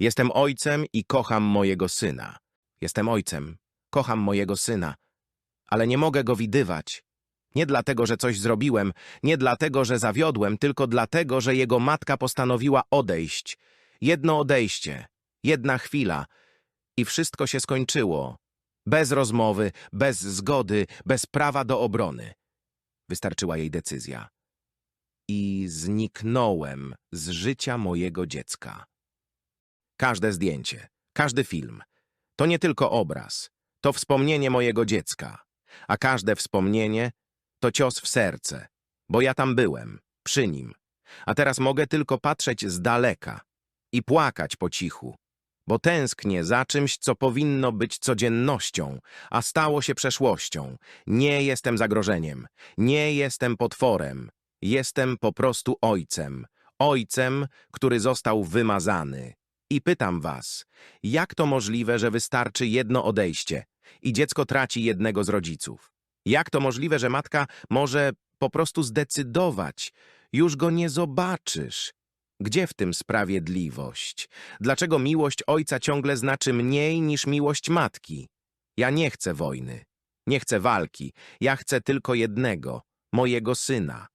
Jestem ojcem i kocham mojego syna. Jestem ojcem, kocham mojego syna, ale nie mogę go widywać. Nie dlatego, że coś zrobiłem, nie dlatego, że zawiodłem, tylko dlatego, że jego matka postanowiła odejść. Jedno odejście, jedna chwila i wszystko się skończyło. Bez rozmowy, bez zgody, bez prawa do obrony. Wystarczyła jej decyzja. I zniknąłem z życia mojego dziecka. Każde zdjęcie, każdy film to nie tylko obraz, to wspomnienie mojego dziecka, a każde wspomnienie to cios w serce, bo ja tam byłem, przy nim, a teraz mogę tylko patrzeć z daleka i płakać po cichu, bo tęsknię za czymś, co powinno być codziennością, a stało się przeszłością. Nie jestem zagrożeniem, nie jestem potworem, jestem po prostu ojcem, ojcem, który został wymazany. I pytam was, jak to możliwe, że wystarczy jedno odejście i dziecko traci jednego z rodziców? Jak to możliwe, że matka może po prostu zdecydować, już go nie zobaczysz? Gdzie w tym sprawiedliwość? Dlaczego miłość ojca ciągle znaczy mniej niż miłość matki? Ja nie chcę wojny, nie chcę walki, ja chcę tylko jednego, mojego syna.